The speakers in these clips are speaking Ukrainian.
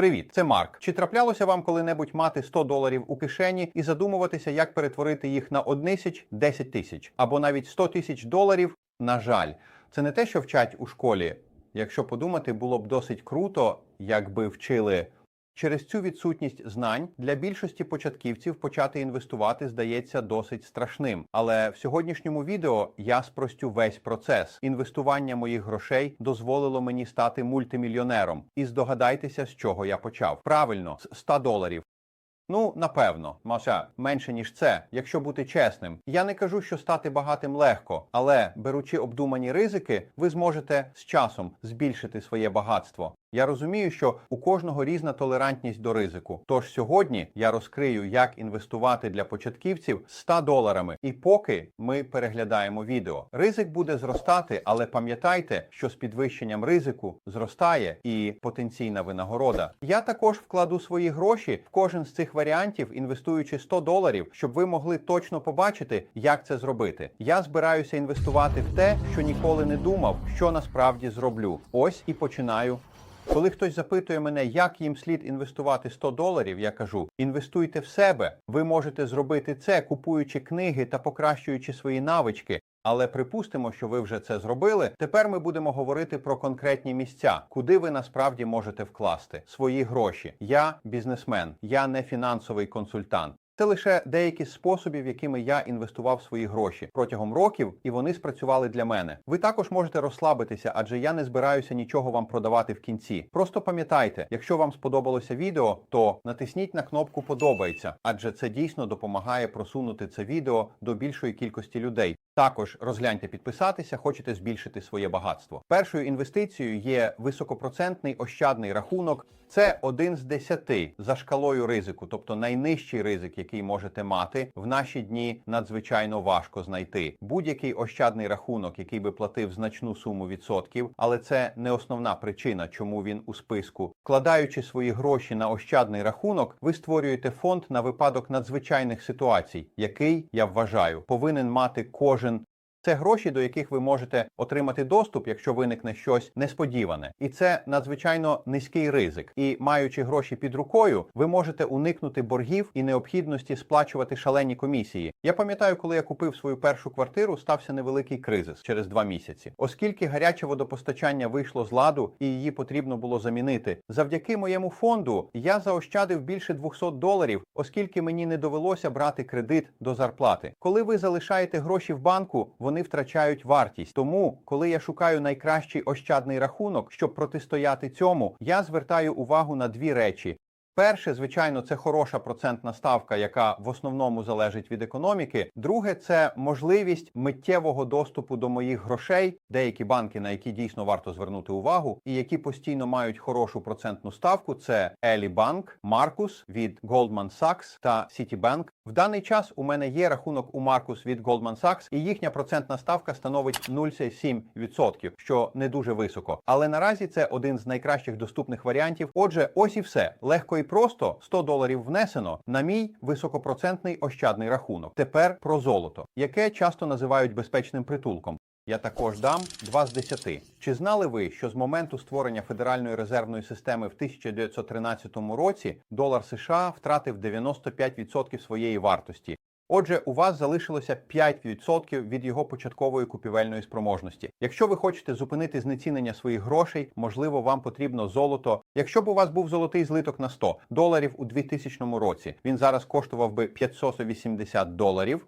Привіт, це Марк. Чи траплялося вам коли-небудь мати 100 доларів у кишені і задумуватися, як перетворити їх на однисяч, 10 тисяч або навіть 100 тисяч доларів? На жаль, це не те, що вчать у школі. Якщо подумати, було б досить круто, якби вчили. Через цю відсутність знань для більшості початківців почати інвестувати здається досить страшним. Але в сьогоднішньому відео я спростю весь процес. Інвестування моїх грошей дозволило мені стати мультимільйонером. І здогадайтеся, з чого я почав. Правильно, з 100 доларів. Ну, напевно, Маша, менше ніж це, якщо бути чесним. Я не кажу, що стати багатим легко, але беручи обдумані ризики, ви зможете з часом збільшити своє багатство. Я розумію, що у кожного різна толерантність до ризику. Тож сьогодні я розкрию, як інвестувати для початківців 100 доларами. І поки ми переглядаємо відео, ризик буде зростати, але пам'ятайте, що з підвищенням ризику зростає і потенційна винагорода. Я також вкладу свої гроші в кожен з цих варіантів, інвестуючи 100 доларів, щоб ви могли точно побачити, як це зробити. Я збираюся інвестувати в те, що ніколи не думав, що насправді зроблю. Ось і починаю коли хтось запитує мене, як їм слід інвестувати 100 доларів, я кажу: інвестуйте в себе. Ви можете зробити це, купуючи книги та покращуючи свої навички. Але припустимо, що ви вже це зробили. Тепер ми будемо говорити про конкретні місця, куди ви насправді можете вкласти свої гроші. Я бізнесмен, я не фінансовий консультант. Це лише деякі з способів, якими я інвестував свої гроші протягом років, і вони спрацювали для мене. Ви також можете розслабитися, адже я не збираюся нічого вам продавати в кінці. Просто пам'ятайте, якщо вам сподобалося відео, то натисніть на кнопку Подобається, адже це дійсно допомагає просунути це відео до більшої кількості людей. Також розгляньте підписатися, хочете збільшити своє багатство. Першою інвестицією є високопроцентний ощадний рахунок. Це один з десяти за шкалою ризику, тобто найнижчий ризик, який можете мати в наші дні надзвичайно важко знайти. Будь-який ощадний рахунок, який би платив значну суму відсотків, але це не основна причина, чому він у списку. Вкладаючи свої гроші на ощадний рахунок, ви створюєте фонд на випадок надзвичайних ситуацій, який я вважаю повинен мати кожен. кожен Це гроші, до яких ви можете отримати доступ, якщо виникне щось несподіване, і це надзвичайно низький ризик. І маючи гроші під рукою, ви можете уникнути боргів і необхідності сплачувати шалені комісії. Я пам'ятаю, коли я купив свою першу квартиру, стався невеликий кризис через два місяці, оскільки гаряче водопостачання вийшло з ладу і її потрібно було замінити. Завдяки моєму фонду я заощадив більше 200 доларів, оскільки мені не довелося брати кредит до зарплати. Коли ви залишаєте гроші в банку, вони втрачають вартість. Тому, коли я шукаю найкращий ощадний рахунок, щоб протистояти цьому, я звертаю увагу на дві речі. Перше, звичайно, це хороша процентна ставка, яка в основному залежить від економіки. Друге, це можливість миттєвого доступу до моїх грошей. Деякі банки, на які дійсно варто звернути увагу, і які постійно мають хорошу процентну ставку. Це Елі Банк, Маркус від Goldman Sachs та Citibank. В даний час у мене є рахунок у Маркус від Goldman Sachs, і їхня процентна ставка становить 0,7%, що не дуже високо. Але наразі це один з найкращих доступних варіантів. Отже, ось і все легко і просто 100 доларів внесено на мій високопроцентний ощадний рахунок. Тепер про золото, яке часто називають безпечним притулком. Я також дам 2 з 10. Чи знали ви, що з моменту створення Федеральної резервної системи в 1913 році долар США втратив 95% своєї вартості? Отже, у вас залишилося 5% від його початкової купівельної спроможності. Якщо ви хочете зупинити знецінення своїх грошей, можливо, вам потрібно золото. Якщо б у вас був золотий злиток на 100 доларів у 2000 році, він зараз коштував би 580 доларів.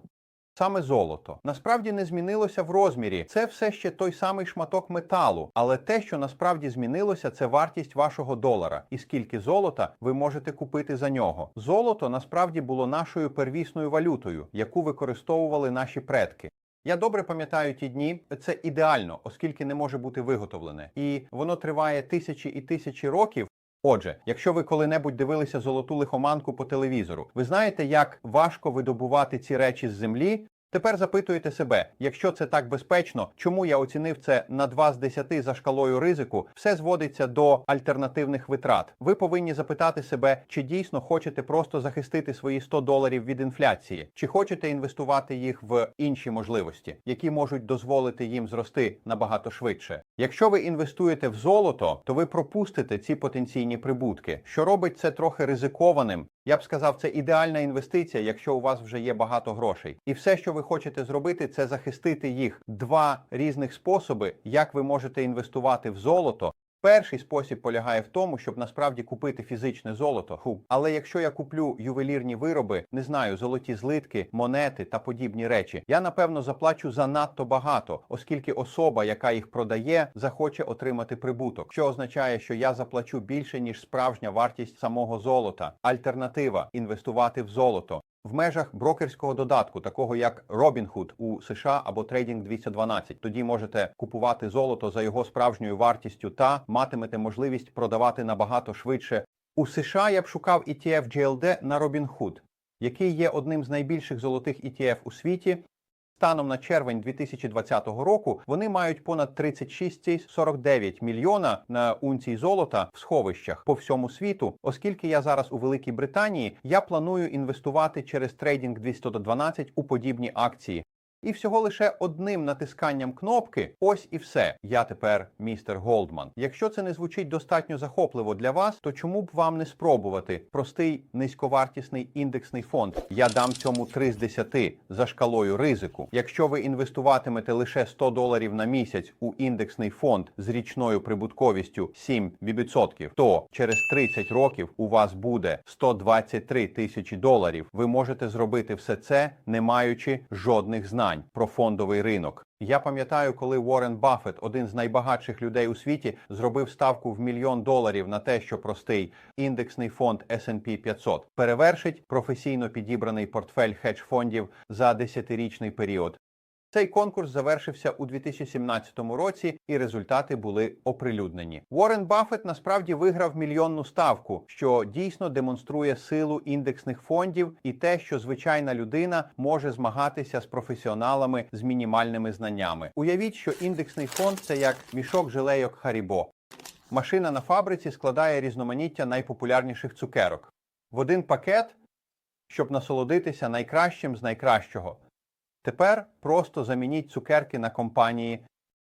Саме золото насправді не змінилося в розмірі. Це все ще той самий шматок металу. Але те, що насправді змінилося, це вартість вашого долара і скільки золота ви можете купити за нього. Золото насправді було нашою первісною валютою, яку використовували наші предки. Я добре пам'ятаю ті дні. Це ідеально, оскільки не може бути виготовлене, і воно триває тисячі і тисячі років. Отже, якщо ви коли-небудь дивилися золоту лихоманку по телевізору, ви знаєте, як важко видобувати ці речі з землі. Тепер запитуєте себе, якщо це так безпечно, чому я оцінив це на 2 з 10 за шкалою ризику, все зводиться до альтернативних витрат. Ви повинні запитати себе, чи дійсно хочете просто захистити свої 100 доларів від інфляції, чи хочете інвестувати їх в інші можливості, які можуть дозволити їм зрости набагато швидше. Якщо ви інвестуєте в золото, то ви пропустите ці потенційні прибутки, що робить це трохи ризикованим. Я б сказав, це ідеальна інвестиція, якщо у вас вже є багато грошей. І все, що ви хочете зробити, це захистити їх. Два різних способи, як ви можете інвестувати в золото. Перший спосіб полягає в тому, щоб насправді купити фізичне золото. Ху. Але якщо я куплю ювелірні вироби, не знаю, золоті злитки, монети та подібні речі, я напевно заплачу занадто багато, оскільки особа, яка їх продає, захоче отримати прибуток, що означає, що я заплачу більше ніж справжня вартість самого золота. Альтернатива інвестувати в золото. В межах брокерського додатку, такого як Robinhood у США або Trading 212. Тоді можете купувати золото за його справжньою вартістю та матимете можливість продавати набагато швидше. У США я б шукав ETF GLD на Robinhood, який є одним з найбільших золотих ETF у світі. Станом на червень 2020 року вони мають понад 36,49 мільйона на унцій золота в сховищах по всьому світу. Оскільки я зараз у Великій Британії, я планую інвестувати через трейдинг 212 у подібні акції. І всього лише одним натисканням кнопки, ось і все. Я тепер містер Голдман. Якщо це не звучить достатньо захопливо для вас, то чому б вам не спробувати простий низьковартісний індексний фонд? Я дам цьому 3 з 10 за шкалою ризику. Якщо ви інвестуватимете лише 100 доларів на місяць у індексний фонд з річною прибутковістю 7%, то через 30 років у вас буде 123 тисячі доларів. Ви можете зробити все це, не маючи жодних знань про фондовий ринок. Я пам'ятаю, коли Уоррен Баффет, один з найбагатших людей у світі, зробив ставку в мільйон доларів на те, що простий індексний фонд S&P 500 перевершить професійно підібраний портфель хедж-фондів за 10-річний період. Цей конкурс завершився у 2017 році, і результати були оприлюднені. Уоррен Баффет насправді виграв мільйонну ставку, що дійсно демонструє силу індексних фондів і те, що звичайна людина може змагатися з професіоналами з мінімальними знаннями. Уявіть, що індексний фонд це як мішок жилейок Харібо. Машина на фабриці складає різноманіття найпопулярніших цукерок в один пакет, щоб насолодитися найкращим з найкращого. Тепер просто замініть цукерки на компанії.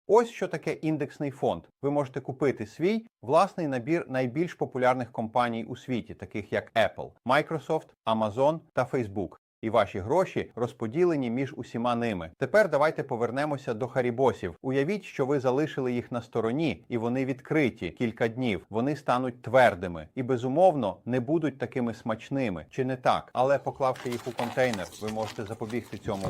Ось що таке індексний фонд. Ви можете купити свій власний набір найбільш популярних компаній у світі, таких як Apple, Microsoft, Amazon та Facebook. І ваші гроші розподілені між усіма ними. Тепер давайте повернемося до харібосів. Уявіть, що ви залишили їх на стороні, і вони відкриті кілька днів. Вони стануть твердими і безумовно не будуть такими смачними, чи не так? Але поклавши їх у контейнер, ви можете запобігти цьому.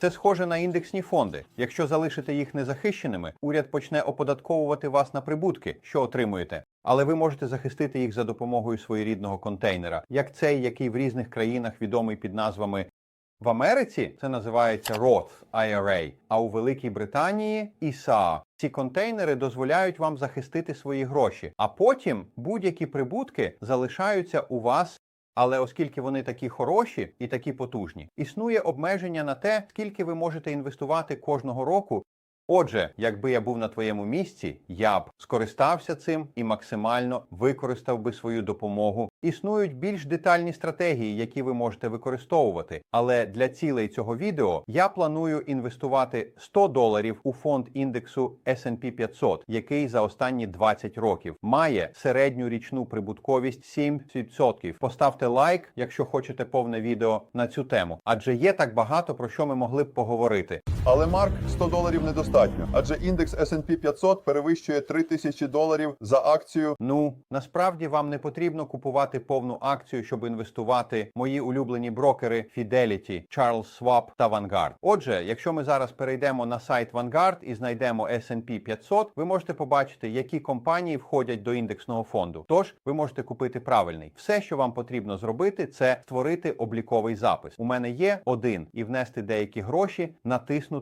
Це схоже на індексні фонди. Якщо залишите їх незахищеними, уряд почне оподатковувати вас на прибутки, що отримуєте. Але ви можете захистити їх за допомогою своєрідного контейнера, як цей, який в різних країнах відомий під назвами в Америці це називається Roth IRA, а у Великій Британії ISA. Ці контейнери дозволяють вам захистити свої гроші, а потім будь-які прибутки залишаються у вас. Але оскільки вони такі хороші і такі потужні, існує обмеження на те, скільки ви можете інвестувати кожного року. Отже, якби я був на твоєму місці, я б скористався цим і максимально використав би свою допомогу. Існують більш детальні стратегії, які ви можете використовувати. Але для цілей цього відео я планую інвестувати 100 доларів у фонд індексу S&P 500, який за останні 20 років має середню річну прибутковість 7%. Поставте лайк, якщо хочете повне відео на цю тему, адже є так багато про що ми могли б поговорити. Але Марк 100 доларів недостатньо, адже індекс S&P 500 перевищує 3000 доларів за акцію. Ну насправді вам не потрібно купувати повну акцію, щоб інвестувати мої улюблені брокери Fidelity, Charles Schwab та Vanguard. Отже, якщо ми зараз перейдемо на сайт Vanguard і знайдемо S&P 500, ви можете побачити, які компанії входять до індексного фонду. Тож ви можете купити правильний. Все, що вам потрібно зробити, це створити обліковий запис. У мене є один і внести деякі гроші, натиснути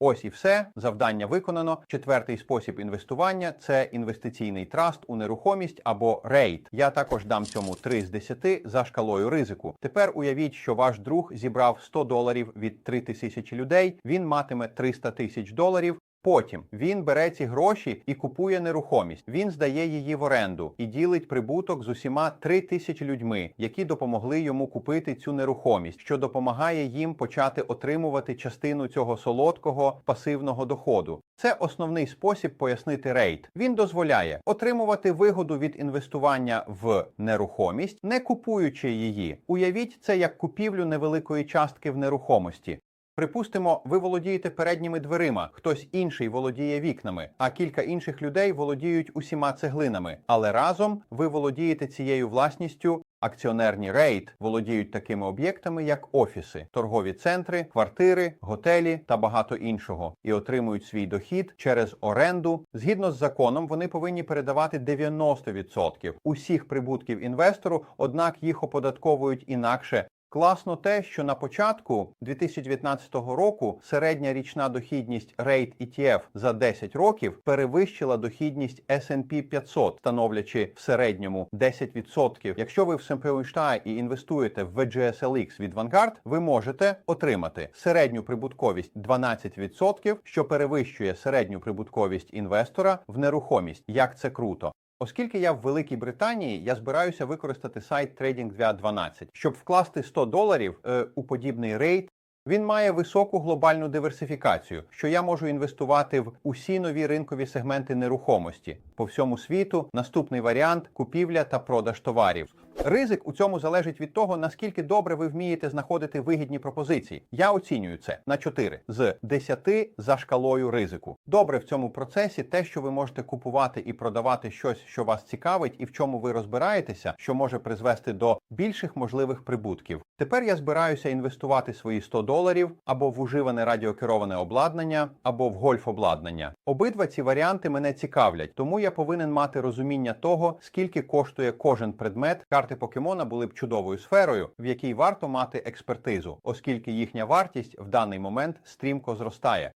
Ось і все. Завдання виконано. Четвертий спосіб інвестування це інвестиційний траст у нерухомість або рейд. Я також дам цьому 3 з 10 за шкалою ризику. Тепер уявіть, що ваш друг зібрав 100 доларів від 3 тисячі людей. Він матиме 300 тисяч доларів. Потім він бере ці гроші і купує нерухомість. Він здає її в оренду і ділить прибуток з усіма 3 тисячі людьми, які допомогли йому купити цю нерухомість, що допомагає їм почати отримувати частину цього солодкого пасивного доходу. Це основний спосіб пояснити рейд. Він дозволяє отримувати вигоду від інвестування в нерухомість, не купуючи її. Уявіть це як купівлю невеликої частки в нерухомості. Припустимо, ви володієте передніми дверима, хтось інший володіє вікнами, а кілька інших людей володіють усіма цеглинами. Але разом ви володієте цією власністю. Акціонерні рейд володіють такими об'єктами, як офіси, торгові центри, квартири, готелі та багато іншого, і отримують свій дохід через оренду. Згідно з законом, вони повинні передавати 90% усіх прибутків інвестору, однак їх оподатковують інакше Класно те, що на початку 2019 року середня річна дохідність Rate ETF за 10 років перевищила дохідність S&P 500, становлячи в середньому 10%. Якщо ви в SMPUSTA і інвестуєте в VGSLX від Vanguard, ви можете отримати середню прибутковість 12%, що перевищує середню прибутковість інвестора в нерухомість. Як це круто! Оскільки я в Великій Британії, я збираюся використати сайт Trading 212. щоб вкласти 100 доларів е, у подібний рейд. Він має високу глобальну диверсифікацію, що я можу інвестувати в усі нові ринкові сегменти нерухомості по всьому світу. Наступний варіант купівля та продаж товарів. Ризик у цьому залежить від того, наскільки добре ви вмієте знаходити вигідні пропозиції. Я оцінюю це на 4 з 10 за шкалою ризику. Добре в цьому процесі те, що ви можете купувати і продавати щось, що вас цікавить, і в чому ви розбираєтеся, що може призвести до більших можливих прибутків. Тепер я збираюся інвестувати свої 100 доларів або в уживане радіокероване обладнання, або в гольф обладнання. Обидва ці варіанти мене цікавлять, тому я повинен мати розуміння того, скільки коштує кожен предмет. Карти покемона були б чудовою сферою, в якій варто мати експертизу, оскільки їхня вартість в даний момент стрімко зростає.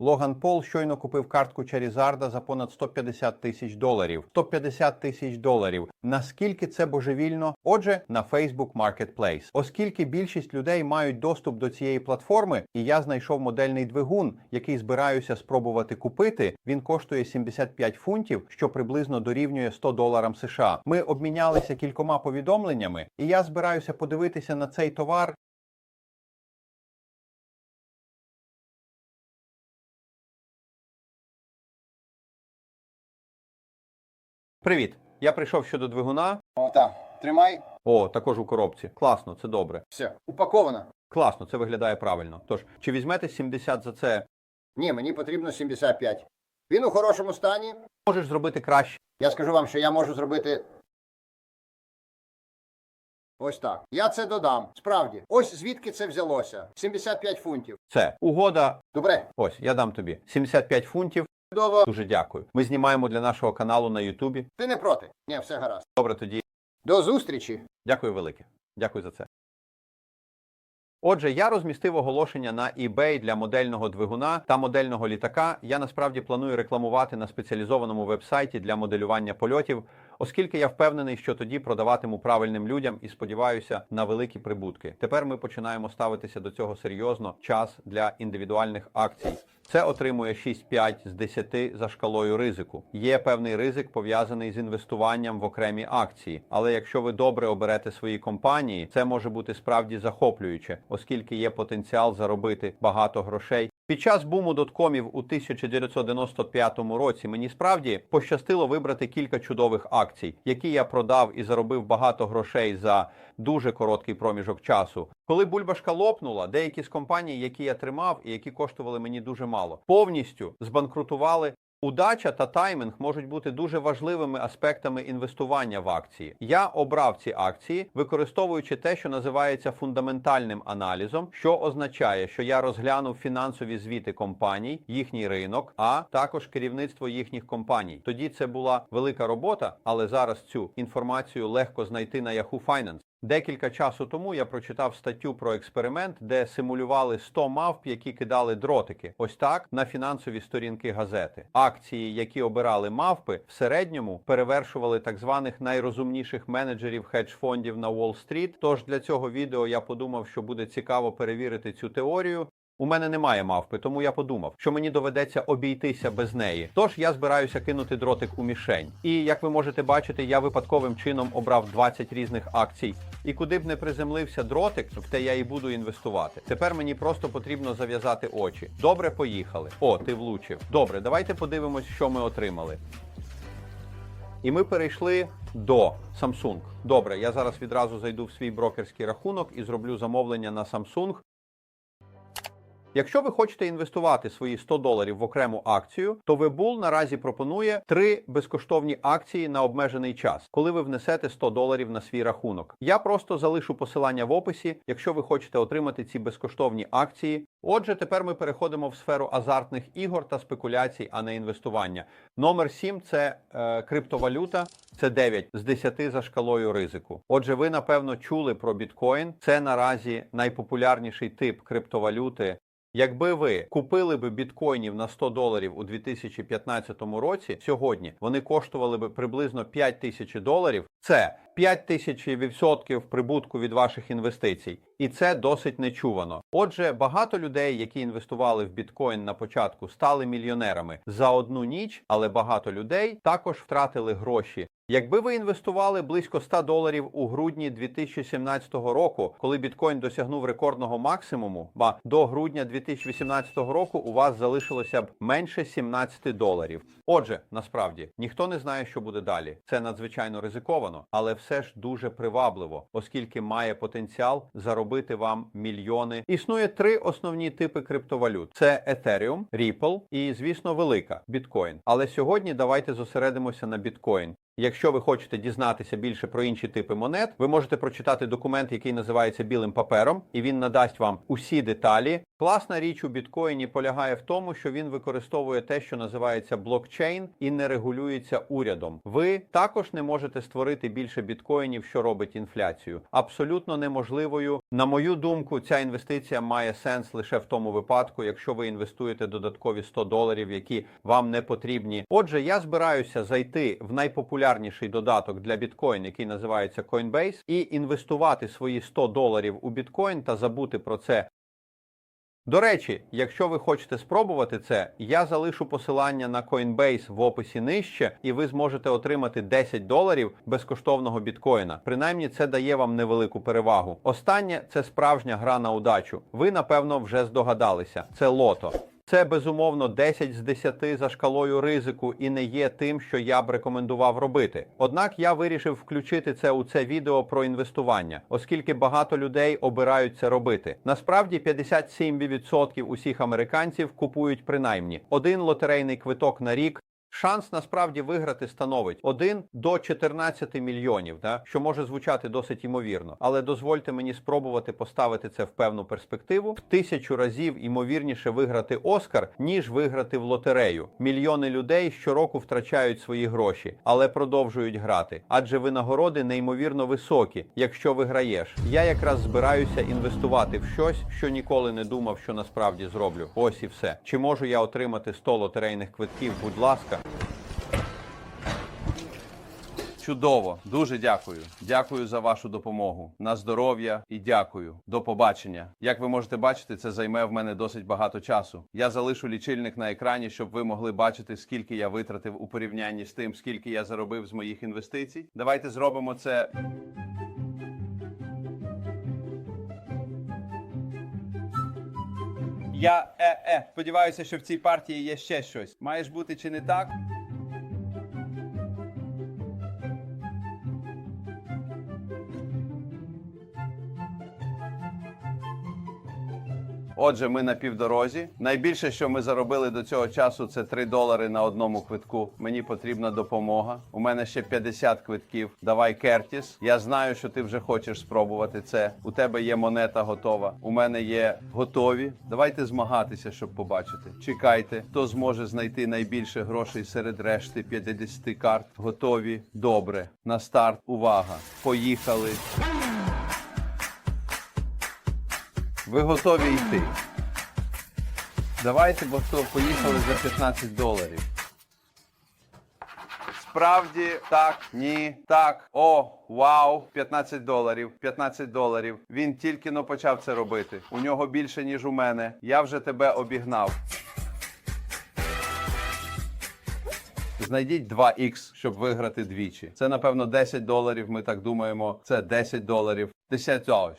Логан Пол щойно купив картку Чарізарда за понад 150 тисяч доларів. 150 тисяч доларів. Наскільки це божевільно? Отже, на Facebook Marketplace. Оскільки більшість людей мають доступ до цієї платформи, і я знайшов модельний двигун, який збираюся спробувати купити. Він коштує 75 фунтів, що приблизно дорівнює 100 доларам США. Ми обмінялися кількома повідомленнями, і я збираюся подивитися на цей товар Привіт! Я прийшов щодо двигуна. О, так. Тримай. О, також у коробці. Класно, це добре. Все. Упаковано. Класно, це виглядає правильно. Тож, чи візьмете 70 за це? Ні, мені потрібно 75. Він у хорошому стані. Можеш зробити краще. Я скажу вам, що я можу зробити. Ось так. Я це додам. Справді. Ось звідки це взялося. 75 фунтів. Це угода. Добре. Ось, я дам тобі 75 фунтів. Чудово. Дуже дякую. Ми знімаємо для нашого каналу на Ютубі. Ти не проти? Ні, все гаразд. Добре, тоді. До зустрічі. Дякую велике. Дякую за це. Отже, я розмістив оголошення на eBay для модельного двигуна та модельного літака. Я насправді планую рекламувати на спеціалізованому вебсайті для моделювання польотів, оскільки я впевнений, що тоді продаватиму правильним людям і сподіваюся на великі прибутки. Тепер ми починаємо ставитися до цього серйозно. Час для індивідуальних акцій. Це отримує 6,5 з 10 за шкалою ризику. Є певний ризик пов'язаний з інвестуванням в окремі акції. Але якщо ви добре оберете свої компанії, це може бути справді захоплююче, оскільки є потенціал заробити багато грошей. Під час буму доткомів у 1995 році мені справді пощастило вибрати кілька чудових акцій, які я продав і заробив багато грошей за дуже короткий проміжок часу. Коли бульбашка лопнула, деякі з компаній, які я тримав і які коштували мені дуже мало, повністю збанкрутували. Удача та таймінг можуть бути дуже важливими аспектами інвестування в акції. Я обрав ці акції, використовуючи те, що називається фундаментальним аналізом, що означає, що я розглянув фінансові звіти компаній, їхній ринок, а також керівництво їхніх компаній. Тоді це була велика робота, але зараз цю інформацію легко знайти на Yahoo Finance. Декілька часу тому я прочитав статтю про експеримент, де симулювали 100 мавп, які кидали дротики. Ось так на фінансові сторінки газети. Акції, які обирали мавпи, в середньому перевершували так званих найрозумніших менеджерів хедж-фондів на Уолл-стріт. Тож для цього відео я подумав, що буде цікаво перевірити цю теорію. У мене немає мавпи, тому я подумав, що мені доведеться обійтися без неї. Тож я збираюся кинути дротик у мішень. І як ви можете бачити, я випадковим чином обрав 20 різних акцій. І куди б не приземлився дротик, в те я і буду інвестувати. Тепер мені просто потрібно зав'язати очі. Добре, поїхали. О, ти влучив. Добре, давайте подивимось, що ми отримали. І ми перейшли до Samsung. Добре, я зараз відразу зайду в свій брокерський рахунок і зроблю замовлення на Samsung. Якщо ви хочете інвестувати свої 100 доларів в окрему акцію, то Webull наразі пропонує три безкоштовні акції на обмежений час, коли ви внесете 100 доларів на свій рахунок. Я просто залишу посилання в описі, якщо ви хочете отримати ці безкоштовні акції. Отже, тепер ми переходимо в сферу азартних ігор та спекуляцій, а не інвестування. Номер 7 – це е, криптовалюта. Це 9 з 10 за шкалою ризику. Отже, ви напевно чули про біткоін. Це наразі найпопулярніший тип криптовалюти. Якби ви купили би біткоїнів на 100 доларів у 2015 році, сьогодні вони коштували би приблизно 5 тисяч доларів. Це 5 тисяч відсотків прибутку від ваших інвестицій, і це досить нечувано. Отже, багато людей, які інвестували в біткоін на початку, стали мільйонерами за одну ніч, але багато людей також втратили гроші. Якби ви інвестували близько 100 доларів у грудні 2017 року, коли біткоін досягнув рекордного максимуму, ба до грудня 2018 року у вас залишилося б менше 17 доларів. Отже, насправді ніхто не знає, що буде далі. Це надзвичайно ризиковано, але все ж дуже привабливо, оскільки має потенціал заробити вам мільйони. Існує три основні типи криптовалют: це Ethereum, Ripple і, звісно, велика біткоін. Але сьогодні давайте зосередимося на біткоін. Якщо ви хочете дізнатися більше про інші типи монет, ви можете прочитати документ, який називається білим папером, і він надасть вам усі деталі. Класна річ у біткоїні полягає в тому, що він використовує те, що називається блокчейн, і не регулюється урядом. Ви також не можете створити більше біткоїнів, що робить інфляцію. Абсолютно неможливою. На мою думку, ця інвестиція має сенс лише в тому випадку, якщо ви інвестуєте додаткові 100 доларів, які вам не потрібні. Отже, я збираюся зайти в найпопулярніший додаток для біткоін, який називається Coinbase, і інвестувати свої 100 доларів у біткоін та забути про це. До речі, якщо ви хочете спробувати це, я залишу посилання на Coinbase в описі нижче, і ви зможете отримати 10 доларів безкоштовного біткоїна. Принаймні, це дає вам невелику перевагу. Останнє це справжня гра на удачу. Ви напевно вже здогадалися. Це лото. Це безумовно 10 з 10 за шкалою ризику і не є тим, що я б рекомендував робити. Однак я вирішив включити це у це відео про інвестування, оскільки багато людей обирають це робити. Насправді 57% усіх американців купують принаймні один лотерейний квиток на рік. Шанс насправді виграти становить 1 до 14 мільйонів, да? що може звучати досить ймовірно. Але дозвольте мені спробувати поставити це в певну перспективу. В тисячу разів ймовірніше виграти Оскар, ніж виграти в лотерею. Мільйони людей щороку втрачають свої гроші, але продовжують грати. Адже винагороди неймовірно високі, якщо виграєш. Я якраз збираюся інвестувати в щось, що ніколи не думав, що насправді зроблю. Ось і все. Чи можу я отримати 100 лотерейних квитків? Будь ласка. Чудово, дуже дякую. Дякую за вашу допомогу. На здоров'я і дякую. До побачення. Як ви можете бачити, це займе в мене досить багато часу. Я залишу лічильник на екрані, щоб ви могли бачити, скільки я витратив у порівнянні з тим, скільки я заробив з моїх інвестицій. Давайте зробимо це. Я е, е, сподіваюся, що в цій партії є ще щось. Маєш бути чи не так? Отже, ми на півдорозі. Найбільше, що ми заробили до цього часу, це 3 долари на одному квитку. Мені потрібна допомога. У мене ще 50 квитків. Давай, Кертіс. Я знаю, що ти вже хочеш спробувати це. У тебе є монета готова. У мене є готові. Давайте змагатися, щоб побачити. Чекайте, хто зможе знайти найбільше грошей серед решти 50 карт. Готові. Добре. На старт. Увага. Поїхали. Ви готові йти? Давайте, бо то поїхали за 15 доларів. Справді, так, ні, так, о, вау, 15 доларів, 15 доларів. Він тільки но почав це робити. У нього більше, ніж у мене. Я вже тебе обігнав. Знайдіть 2х, щоб виграти двічі. Це, напевно, 10 доларів. Ми так думаємо. Це 10 доларів. 10 доларів.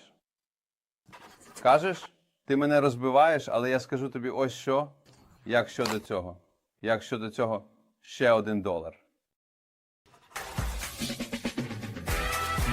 Кажеш, ти мене розбиваєш, але я скажу тобі ось що. Як щодо цього? Як щодо цього? Ще один долар.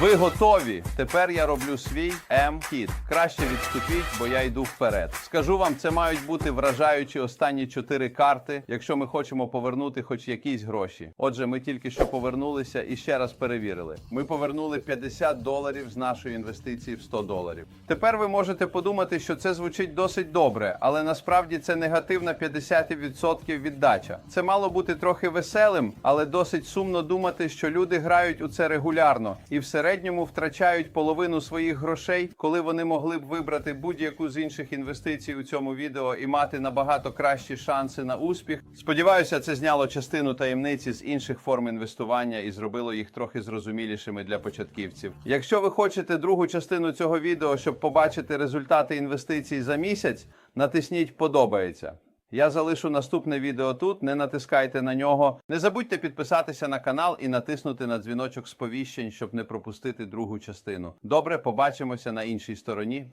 Ви готові? Тепер я роблю свій М-хід. Краще відступіть, бо я йду вперед. Скажу вам, це мають бути вражаючі останні чотири карти, якщо ми хочемо повернути хоч якісь гроші. Отже, ми тільки що повернулися і ще раз перевірили. Ми повернули 50 доларів з нашої інвестиції в 100 доларів. Тепер ви можете подумати, що це звучить досить добре, але насправді це негативна 50% віддача. Це мало бути трохи веселим, але досить сумно думати, що люди грають у це регулярно і в середньому втрачають половину своїх грошей, коли вони могли б вибрати будь-яку з інших інвестицій у цьому відео і мати набагато кращі шанси на успіх. Сподіваюся, це зняло частину таємниці з інших форм інвестування і зробило їх трохи зрозумілішими для початківців. Якщо ви хочете другу частину цього відео, щоб побачити результати інвестицій за місяць, натисніть подобається. Я залишу наступне відео тут. Не натискайте на нього. Не забудьте підписатися на канал і натиснути на дзвіночок сповіщень, щоб не пропустити другу частину. Добре, побачимося на іншій стороні.